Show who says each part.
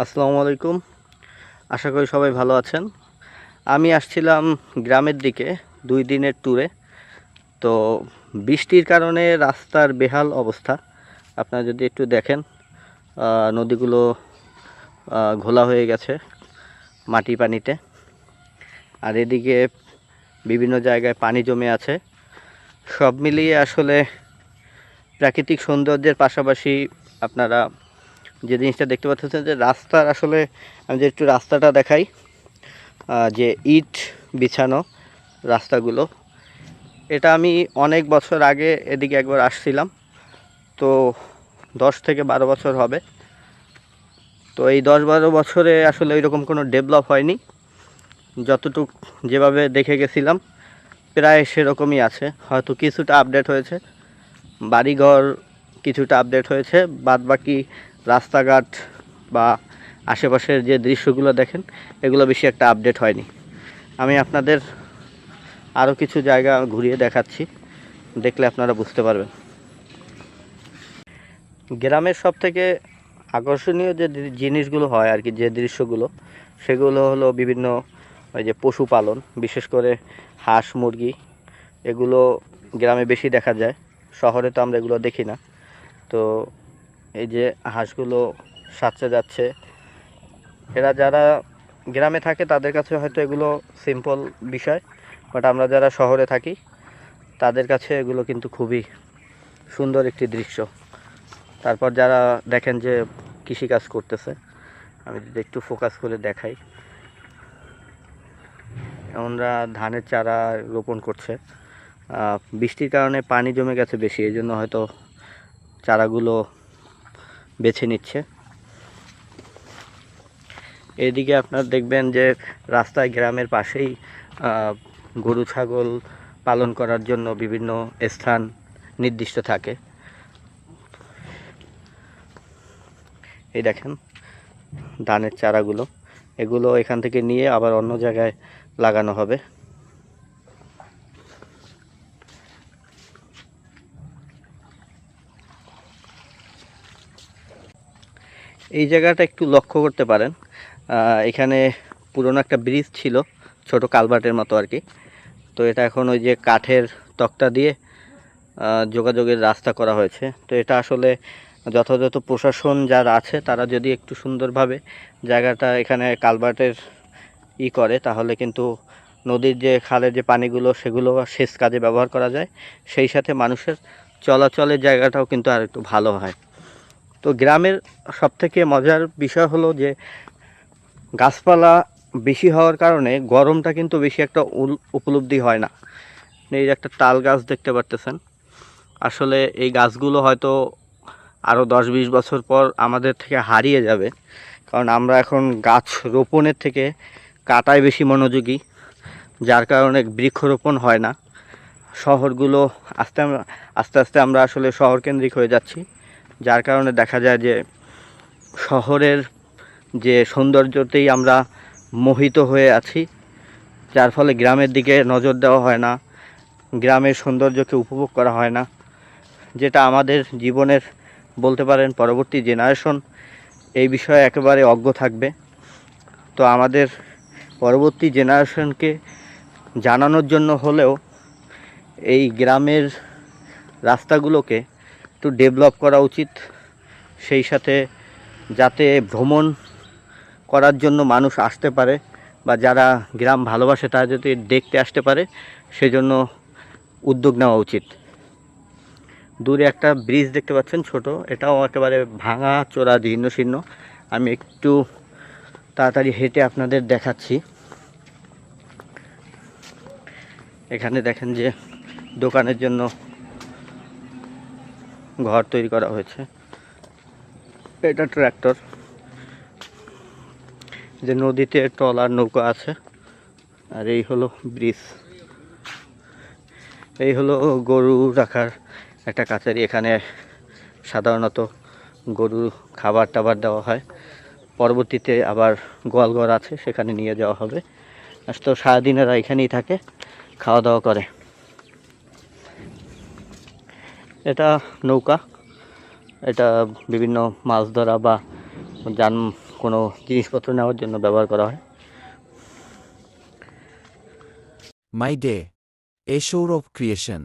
Speaker 1: আসসালামু আলাইকুম। আশা করি সবাই ভালো আছেন। আমি আসছিলাম গ্রামের দিকে দুই দিনের ট্যুরে তো বৃষ্টির কারণে রাস্তার বেহাল অবস্থা। আপনারা যদি একটু দেখেন নদীগুলো ঘোলা হয়ে গেছে মাটি পানিতে। আর এদিকে বিভিন্ন জায়গায় পানি জমে আছে। সব মিলিয়ে আসলে প্রাকৃতিক সৌন্দর্যের পাশাপাশি আপনারা যে জিনিসটা দেখতে পাচ্ছেন যে রাস্তার আসলে আমি যে একটু রাস্তাটা দেখাই যে ইট বিছানো রাস্তাগুলো, এটা আমি অনেক বছর আগে এদিকে একবার আসছিলাম, তো দশ থেকে বারো বছর হবে। তো এই দশ বারো বছরে আসলে ওইরকম কোনো ডেভেলপ হয়নি। যতটুক যেভাবে দেখে গেছিলাম, প্রায় সেরকমই আছে। হয়তো কিছুটা আপডেট হয়েছে, বাড়িঘর কিছুটা আপডেট হয়েছে বাদ বাকি রাস্তাঘাট বা আশেপাশের যে দৃশ্যগুলো দেখেন, এগুলো বেশি একটা আপডেট হয়নি। আমি আপনাদের আরও কিছু জায়গা ঘুরিয়ে দেখাচ্ছি, দেখলে আপনারা বুঝতে পারবেন। গ্রামের সব থেকে আকর্ষণীয় যে জিনিসগুলো হয় আর কি, যে দৃশ্যগুলো, সেগুলো হলো বিভিন্ন ওই যে পশুপালন, বিশেষ করে হাঁস, মুরগি, এগুলো গ্রামে বেশি দেখা যায়। শহরে তো আমরা এগুলো দেখি না। তো এই যে হাঁসগুলো সাঁতরে যাচ্ছে। এরা যারা গ্রামে থাকে তাদের কাছে হয়তো এগুলো সিম্পল বিষয় বাট আমরা যারা শহরে থাকি, তাদের কাছে এগুলো কিন্তু খুবই সুন্দর একটি দৃশ্য। তারপর যারা দেখেন যে কৃষিকাজ করতেছে, আমি যদি একটু ফোকাস করে দেখাই। ওনারা ধানের চারা রোপণ করছে। বৃষ্টির কারণে পানি জমে গেছে বেশি এই জন্য হয়তো চারাগুলো বেছে নিচ্ছে। এদিকে আপনার দেখবেন যে রাস্তায় গ্রামের পাশেই গরু, ছাগল পালন করার জন্য বিভিন্ন স্থান নির্দিষ্ট থাকে। এই দেখেন, ধানের চারাগুলো। এগুলো এখান থেকে নিয়ে আবার অন্য জায়গায় লাগানো হবে। এই জায়গাটা একটু লক্ষ্য করতে পারেন। এখানে পুরনো একটা ব্রিজ ছিল, ছোট কালভার্টের মতো আর কি। তো এটা এখন ওই যে কাঠের তক্তা দিয়ে যোগাযোগের রাস্তা করা হয়েছে। তো এটা আসলে যথাযথ প্রশাসন যারা আছে, তারা যদি একটু সুন্দরভাবে জায়গাটা এখানে কালভার্টের ই করে, তাহলে কিন্তু নদীর যে খালের যে পানিগুলো, সেগুলো সেচ কাজে ব্যবহার করা যায়। সেই সাথে মানুষের চলাচলের জায়গাটাও কিন্তু আর একটু ভালো হয়। তো গ্রামের সবথেকে মজার বিষয় হলো যে গাছপালা বেশি হওয়ার কারণে গরমটা কিন্তু বেশি একটা উপলব্ধি হয় না। এই যে একটা তাল গাছ দেখতে পারতেছেন। আসলে এই গাছগুলো হয়তো আরও দশ বিশ বছর পর আমাদের থেকে হারিয়ে যাবে। কারণ আমরা এখন গাছ রোপণের থেকে কাটায় বেশি মনোযোগী, যার কারণে বৃক্ষরোপণ হয় না। শহরগুলো আস্তে আস্তে আস্তে আমরা আসলে শহরকেন্দ্রিক হয়ে যাচ্ছি। যার কারণে দেখা যায় যে শহরের যে সৌন্দর্যতেই আমরা মোহিত হয়ে আছি, যার ফলে গ্রামের দিকে নজর দেওয়া হয় না, গ্রামের সৌন্দর্যকে উপভোগ করা হয় না, যেটা আমাদের জীবনের, বলতে পারেন পরবর্তী জেনারেশন এই বিষয়ে একেবারে অজ্ঞ থাকবে। তো আমাদের পরবর্তী জেনারেশনকে জানানোর জন্য হলেও এই গ্রামের রাস্তাগুলোকে একটু ডেভেলপ করা উচিত। সেই সাথে যাতে ভ্রমণ করার জন্য মানুষ আসতে পারে বা যারা গ্রাম ভালোবাসে তারা যদি দেখতে আসতে পারে, সেজন্য উদ্যোগ নেওয়া উচিত। দূরে একটা ব্রিজ দেখতে পাচ্ছেন ছোট, এটাও একেবারে ভাঙা চোরা জীর্ণ শীর্ণ। আমি একটু তাড়াতাড়ি হেঁটে আপনাদের দেখাচ্ছি। এখানে দেখেন যে দোকানের জন্য ঘর তৈরি করা হয়েছে। এটা ট্র্যাক্টর। যে নদীতে ট্রলার নৌকা আছে, আর এই হলো ব্রিজ। এই হলো গরু রাখার একটা কাছারি, এখানে সাধারণত গরু খাবার টাবার দেওয়া হয়। পরবর্তীতে আবার গোয়ালঘর আছে, সেখানে নিয়ে যাওয়া হবে। তো সারাদিন এরা এখানেই থাকে, খাওয়া দাওয়া করে। এটা নৌকা। এটা বিভিন্ন মাছ ধরা বা যান, কোনো জিনিসপত্র নেওয়ার জন্য ব্যবহার করা হয়।
Speaker 2: My day a Sourav creation